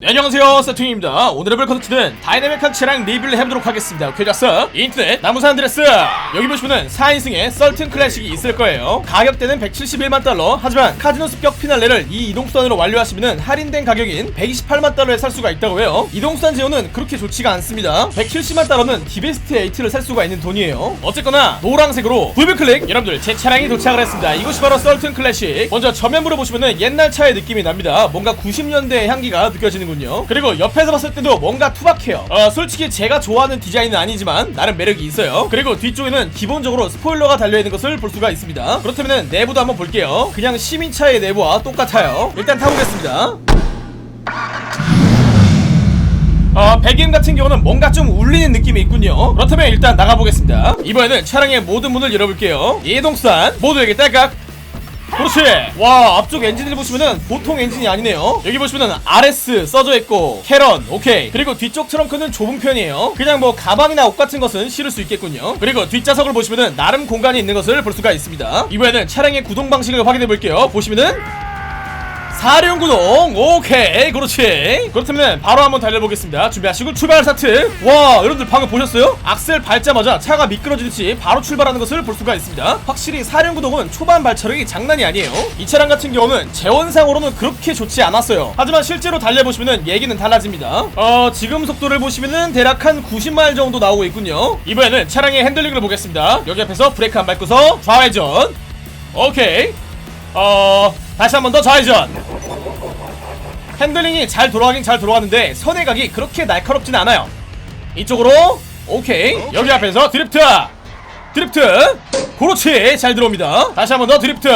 네, 안녕하세요. 세팅입니다. 오늘의 볼 컨텐츠는 다이내믹한 차량 리뷰를 해보도록 하겠습니다. 쾌자스 인터넷 나무산 드레스. 여기 보시면은 4인승의 썰튼 클래식이 있을 거예요. 가격대는 171만 달러. 하지만 카지노 습격 피날레를 이 이동수단으로 완료하시면은 할인된 가격인 128만 달러에 살 수가 있다고 해요. 이동수단 제어는 그렇게 좋지가 않습니다. 170만 달러는 디베스트 8를 살 수가 있는 돈이에요. 어쨌거나 노란색으로 불빛 클릭. 여러분들 제 차량이 도착을 했습니다. 이것이 바로 썰튼 클래식. 먼저 전면부를 보시면은 옛날 차의 느낌이 납니다. 뭔가 90년대의 향기가 느껴지는 군요 그리고 옆에서 봤을 때도 뭔가 투박해요 어, 솔직히 제가 좋아하는 디자인은 아니지만 나름 매력이 있어요 그리고 뒤쪽에는 기본적으로 스포일러가 달려있는 것을 볼 수가 있습니다 그렇다면 내부도 한번 볼게요 그냥 시민차의 내부와 똑같아요 일단 타보겠습니다 어, 배기음 같은 경우는 뭔가 좀 울리는 느낌이 있군요. 그렇다면 일단 나가보겠습니다. 이번에는 차량의 모든 문을 열어볼게요. 이동수단 모두에게 딸깍. 그렇지. 와 앞쪽 엔진을 보시면은 보통 엔진이 아니네요. 여기 보시면은 RS 써져 있고 캐런 오케이. 그리고 뒤쪽 트렁크는 좁은 편이에요. 그냥 뭐 가방이나 옷 같은 것은 실을 수 있겠군요. 그리고 뒷좌석을 보시면은 나름 공간이 있는 것을 볼 수가 있습니다. 이번에는 차량의 구동 방식을 확인해 볼게요. 보시면은 사륜구동. 오케이. 그렇지. 그렇다면 바로 한번 달려보겠습니다. 준비하시고 출발 스타트. 와 여러분들 방금 보셨어요? 악셀 밟자마자 차가 미끄러지듯이 바로 출발하는 것을 볼 수가 있습니다. 확실히 사륜구동은 초반 발차력이 장난이 아니에요. 이 차량 같은 경우는 재원상으로는 그렇게 좋지 않았어요. 하지만 실제로 달려보시면 얘기는 달라집니다. 어 지금 속도를 보시면은 대략 한 90마일 정도 나오고 있군요. 이번에는 차량의 핸들링을 보겠습니다. 여기 앞에서 브레이크 안 밟고서 좌회전. 오케이. 어 다시 한 번 더 좌회전. 핸들링이 잘 돌아가긴 잘 돌아가는데 선회각이 그렇게 날카롭진 않아요. 이쪽으로 오케이. 여기 앞에서 드리프트. 드리프트. 그렇지 잘 들어옵니다. 다시 한 번 더 드리프트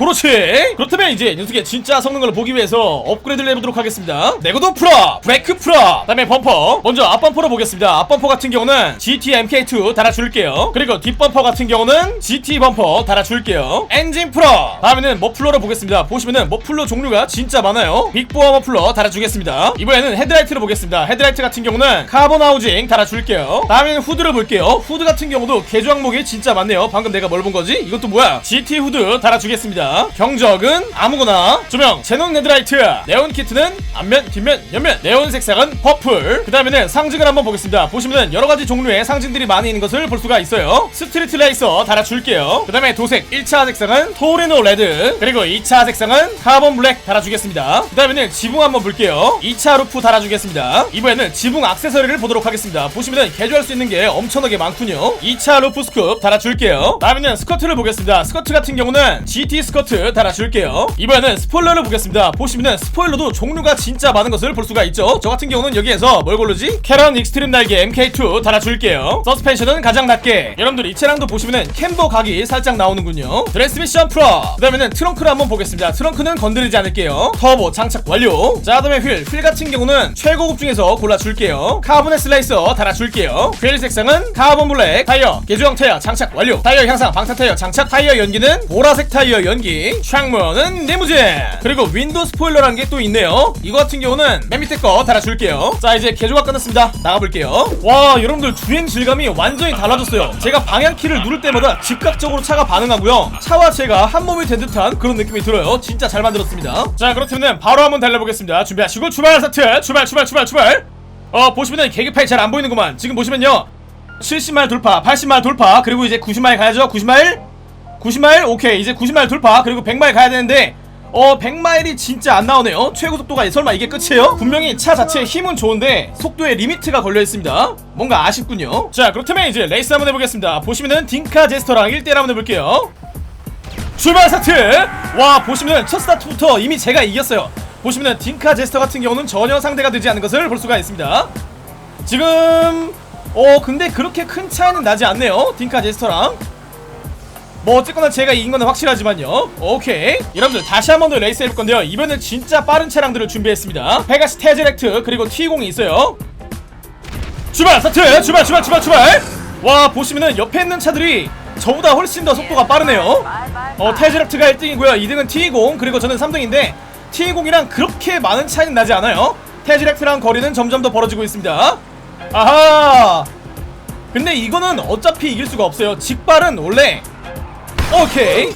그렇지. 그렇다면 이제 녀석의 진짜 성능을 보기 위해서 업그레이드를 해보도록 하겠습니다. 내고도 풀어 브레이크 풀어. 다음에 범퍼. 먼저 앞범퍼로 보겠습니다. 앞범퍼 같은 경우는 GT MK2 달아줄게요. 그리고 뒷범퍼 같은 경우는 GT 범퍼 달아줄게요. 엔진 풀어. 다음에는 머플러를 보겠습니다. 보시면은 머플러 종류가 진짜 많아요. 빅보어 머플러 달아주겠습니다. 이번에는 헤드라이트를 보겠습니다. 헤드라이트 같은 경우는 카본 하우징 달아줄게요. 다음에는 후드를 볼게요. 후드 같은 경우도 개조 항목이 진짜 많네요. 방금 내가 뭘 본 거지? 이것도 뭐야? GT 후드 달아주겠습니다 경적은 아무거나. 조명 제논 헤드라이트. 네온 키트는 앞면 뒷면 옆면. 네온 색상은 퍼플. 그 다음에는 상징을 한번 보겠습니다. 보시면은 여러가지 종류의 상징들이 많이 있는 것을 볼 수가 있어요. 스트리트 레이서 달아줄게요. 그 다음에 도색 1차 색상은 토리노 레드. 그리고 2차 색상은 카본 블랙 달아주겠습니다. 그 다음에는 지붕 한번 볼게요. 2차 루프 달아주겠습니다. 이번에는 지붕 액세서리를 보도록 하겠습니다. 보시면은 개조할 수 있는 게 엄청나게 많군요. 2차 루프 스쿱 달아줄게요. 다음에는 스커트를 보겠습니다. 스커트 같은 경우는 GT 스커트 달아줄게요. 이번에는 스포일러를 보겠습니다. 보시면은 스포일러도 종류가 진짜 많은 것을 볼 수가 있죠. 저 같은 경우는 여기에서 뭘 고르지? 캐런 익스트림 날개 MK2 달아줄게요. 서스펜션은 가장 낮게. 여러분들 이 차량도 보시면은 캠버 각이 살짝 나오는군요. 드레스 미션 프로. 그 다음에는 트렁크를 한번 보겠습니다. 트렁크는 건드리지 않을게요. 터보 장착 완료. 자 그다음에 휠, 휠 같은 경우는 최고급 중에서 골라줄게요. 카본의 슬라이서 달아줄게요. 휠 색상은 카본 블랙 타이어 개조형 타이어 장착 완료. 타이어 향상 방탄 타이어 장착 타이어 연기는 보라색 타이어 연기 창문은 리무진 그리고 윈도우 스포일러라는 게또 있네요. 이거 같은 경우는 맨 밑에 거 달아줄게요. 자 이제 개조가 끝났습니다. 나가볼게요. 와 여러분들 주행 질감이 완전히 달라졌어요. 제가 방향키를 누를 때마다 즉각적으로 차가 반응하고요. 차와 제가 한 몸이 된 듯한 그런 느낌이 들어요. 진짜 잘 만들었습니다. 자 그렇다면 바로 한번 달려보겠습니다. 준비하시고 출발 스타트! 출발 출발 출발 출발! 어 보시면은 계기판이 잘 안 보이는구만. 지금 보시면요. 70마일 돌파 80마일 돌파 그리고 이제 90마일 가야죠. 90마일 90마일? 오케이. 이제 90마일 돌파. 그리고 100마일 가야 되는데 어 100마일이 진짜 안 나오네요. 최고 속도가 설마 이게 끝이에요? 분명히 차 자체의 힘은 좋은데 속도에 리미트가 걸려 있습니다. 뭔가 아쉽군요. 자 그렇다면 이제 레이스 한번 해보겠습니다. 보시면은 딩카 제스터랑 1대1 한번 해볼게요. 출발 스타트! 와 보시면은 첫 스타트부터 이미 제가 이겼어요. 보시면은 딩카 제스터 같은 경우는 전혀 상대가 되지 않는 것을 볼 수가 있습니다. 지금 어 근데 그렇게 큰 차이는 나지 않네요. 딩카 제스터랑 뭐 어쨌거나 제가 이긴 건 확실하지만요. 오케이. 여러분들 다시 한 번 더 레이스 해볼 건데요. 이번엔 진짜 빠른 차량들을 준비했습니다. 페가시 테즈렉트 그리고 T20이 있어요. 출발! 스타트! 출발 출발 출발 출발! 와 보시면은 옆에 있는 차들이 저보다 훨씬 더 속도가 빠르네요. 어 테즈렉트가 1등이고요. 2등은 T20 그리고 저는 3등인데 T20이랑 그렇게 많은 차이는 나지 않아요. 테즈렉트랑 거리는 점점 더 벌어지고 있습니다. 아하! 근데 이거는 어차피 이길 수가 없어요. 직발은 원래 오케이.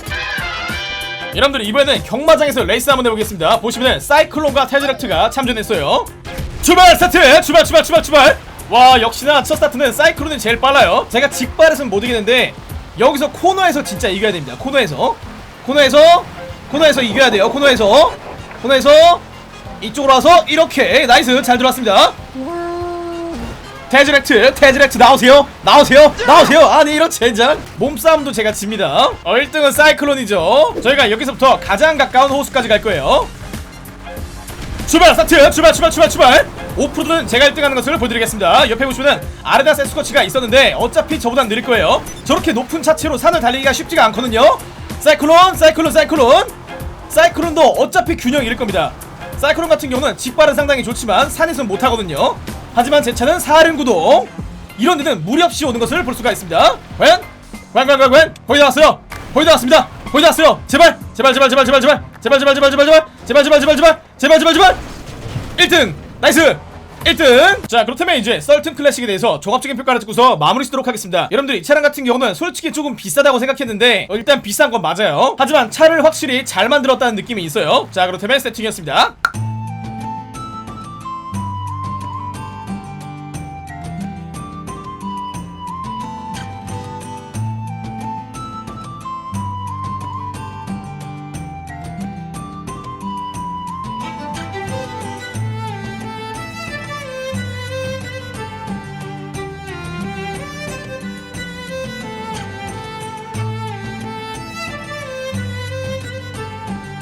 여러분들 이번에는 경마장에서 레이스 한번 해보겠습니다. 보시면은 사이클론과 테즈렉트가 참전했어요. 출발 스타트! 출발 출발 출발 출발! 와 역시나 첫 스타트는 사이클론이 제일 빨라요. 제가 직발에서는 못 이기는데 여기서 코너에서 진짜 이겨야 됩니다. 코너에서. 코너에서 코너에서 이겨야 돼요. 코너에서. 코너에서. 이쪽으로 와서 이렇게. 나이스. 잘 들어왔습니다 테즈렉트 테즈렉트 나오세요. 나오세요. 나오세요. 아니 이런 젠장. 몸싸움도 제가 집니다. 어 1등은 사이클론이죠. 저희가 여기서부터 가장 가까운 호수까지 갈 거예요. 출발 스타트. 출발 출발 출발 출발. 오프로드는 제가 1등하는 것을 보여드리겠습니다. 옆에 보시면은 아르다 세스코치가 있었는데 어차피 저보단 느릴 거예요. 저렇게 높은 차체로 산을 달리기가 쉽지가 않거든요. 사이클론 사이클론 사이클론. 사이클론도 어차피 균형 잃을 겁니다. 사이클론 같은 경우는 직발은 상당히 좋지만 산에서는 못하거든요 하지만 제 차는 사륜 구동 이런 데는 무리 없이 오는 것을 볼 수가 있습니다 과연? 과연 과연 과연 과연 거의 다 왔어요 거의 다 왔습니다 거의 다 왔어요 제발 제발 제발 제발 제발 제발 제발 제발 제발 제발 제발 제발 제발 제발 제발 제발 제발 1등 나이스 1등 자 그렇다면 이제 썰튼 클래식에 대해서 종합적인 평가를 듣고서 마무리 짓도록 하겠습니다 여러분들 이 차량 같은 경우는 솔직히 조금 비싸다고 생각했는데 어, 일단 비싼 건 맞아요 하지만 차를 확실히 잘 만들었다는 느낌이 있어요 자 그렇다면 세팅이었습니다